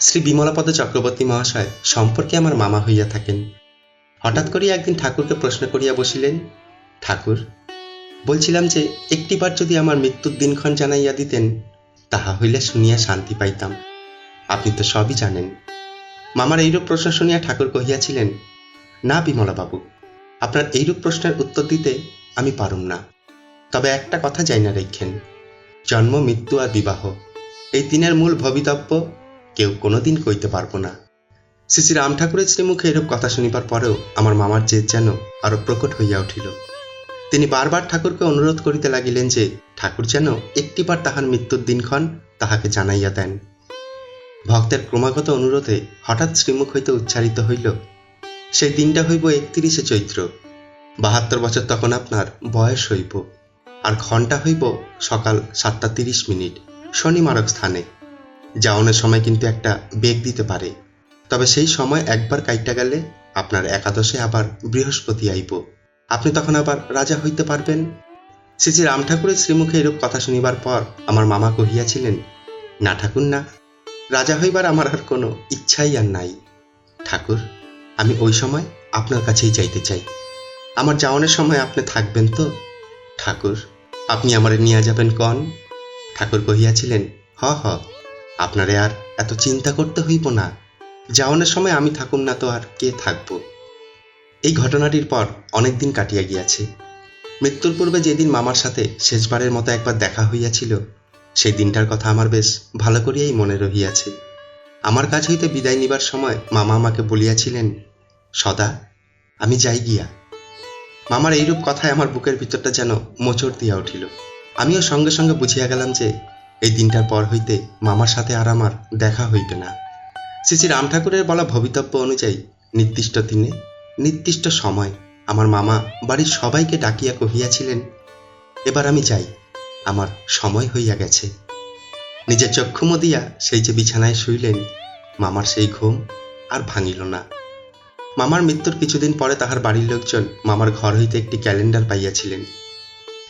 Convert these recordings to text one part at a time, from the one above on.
শ্রী বিমলাপদ চক্রবর্তী মহাশয় সম্পর্কে আমার মামা হইয়া থাকেন। হঠাৎ করিয়া একদিন ঠাকুরকে প্রশ্ন করিয়া বসিলেন, ঠাকুর, বলছিলাম যে একটিবার যদি আমার মৃত্যুর দিনক্ষণ জানাইয়া দিতেন, তাহা হইলে শুনিয়া শান্তি পাইতাম। আপনি তো সবই জানেন। মামার এইরূপ প্রশ্ন শুনিয়া ঠাকুর কহিয়াছিলেন, না বিমলাবাবু, আপনার এইরূপ প্রশ্নের উত্তর দিতে আমি পারুম না। তবে একটা কথা যাই না রেখেন, জন্ম, মৃত্যু আর বিবাহ, এই তিনের মূল ভবিতব্য কেউ কোনোদিন কইতে পারব না। শ্রী রাম ঠাকুরের শ্রীমুখে এরূপ কথা শুনিবার পরেও আমার মামার জেদ যেন আরও প্রকট হইয়া উঠিল। তিনি বারবার ঠাকুরকে অনুরোধ করিতে লাগিলেন যে, ঠাকুর যেন একটিবার তাহার মৃত্যুর দিনক্ষণ তাহাকে জানাইয়া দেন। ভক্তের ক্রমাগত অনুরোধে হঠাৎ শ্রীমুখ হইতে উচ্চারিত হইল, সেই দিনটা হইব একত্রিশে চৈত্র। বাহাত্তর বছর তখন আপনার বয়স হইব। আর ঘণ্টা হইব সকাল সাতটা তিরিশ মিনিট। শনিমারক স্থানে। যাওনের সময় কিন্তু একটা বেগ দিতে পারে। তবে সেই সময় একবার কাইটা গেলে আপনার একাদশে আবার বৃহস্পতি আইব। আপনি তখন আবার রাজা হইতে পারবেন। শ্রী শ্রী রাম ঠাকুরের শ্রীমুখে এরূপ কথা শুনিবার পর আমার মামা কহিয়াছিলেন, না ঠাকুর না, রাজা হইবার আমার আর কোনো ইচ্ছাই আর নাই। ঠাকুর, আমি ওই সময় আপনার কাছেই যাইতে চাই। আমার যাওয়ানোর সময় আপনি থাকবেন তো? ঠাকুর, আপনি আমারে নিয়ে যাবেন কন? ঠাকুর কহিয়াছিলেন, হ হ। আপনারে আর এত চিন্তা করতে হইব না। যাওয়ানোর সময় আমি থাকুম না তো আর কে থাকব? এই ঘটনাটির পর অনেক দিন কাটিয়া গিয়াছে। মৃত্যুর পূর্বে যেদিন মামার সাথে শেষবারের মতো একবার দেখা হইয়াছিল, সেই দিনটার কথা আমার বেশ ভালো করিয়াই মনে রহিয়াছে। আমার কাছ হইতে বিদায় নিবার সময় মামা আমাকে বলিয়াছিলেন, সদা, আমি যাই গিয়া। মামার এইরূপ কথায় আমার বুকের ভিতরটা যেন মোচড় দিয়া উঠিল। আমিও সঙ্গে সঙ্গে বুঝিয়া গেলাম যে এই দিনটার পর হইতে মামার সাথে আর আমার দেখা হইবে না। শ্রী রাম ঠাকুরের বলা ভবিতব্য অনুযায়ী নির্দিষ্ট দিনে, নির্দিষ্ট সময় আমার মামা বাড়ির সবাইকে ডাকিয়া কহিয়াছিলেন, এবার আমি যাই, আমার সময় হইয়া গেছে। নিজের চক্ষু মদিয়া সেই যে বিছানায় শুইলেন, মামার সেই ঘুম আর ভাঙিল না। মামার মৃত্যুর কিছুদিন পরে তাহার বাড়ির লোকজন মামার ঘর হইতে একটি ক্যালেন্ডার পাইয়াছিলেন।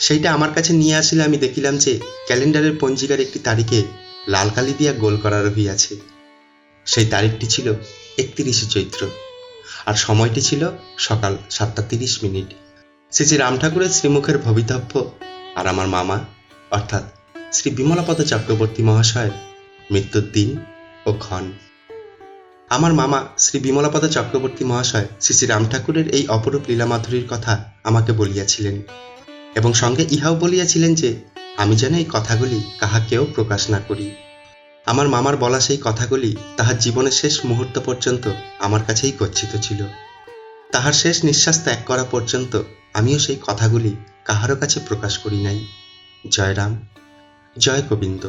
সেইটা আমার কাছে নিয়ে আসিলে আমি দেখিলাম যে ক্যালেন্ডারের পঞ্জিকার একটি তারিখে লাল কালি দিয়া গোল করা রহিয়াছে সেই তারিখটি ছিল একত্রিশে চৈত্র। আর সময়টি ছিল সকাল সাতটা তিরিশ মিনিট। শ্রী শ্রী রাম ঠাকুরের শ্রীমুখের ভবিতব্য আর আমার মামা, অর্থাৎ শ্রী বিমলাপদ চক্রবর্তী মহাশয় মৃত্যুর দিন ও ক্ষণ। আমার মামা শ্রী বিমলাপদ চক্রবর্তী মহাশয় শ্রী শ্রী রাম ঠাকুরের এই অপরূপ লীলামাধুরীর কথা আমাকে বলিয়াছিলেন। এবং সঙ্গে ইহাও বলিয়াছিলেন যে, আমি যেন এই কথাগুলি কাহাকেও প্রকাশ না করি। আমার মামার বলা সেই কথাগুলি তাহার জীবনের শেষ মুহূর্ত পর্যন্ত আমার কাছেই গচ্ছিত ছিল। তাহার শেষ নিঃশ্বাস ত্যাগ করা পর্যন্ত আমিও সেই কথাগুলি কাহারও কাছে প্রকাশ করি নাই। জয়রাম, জয় গোবিন্দ।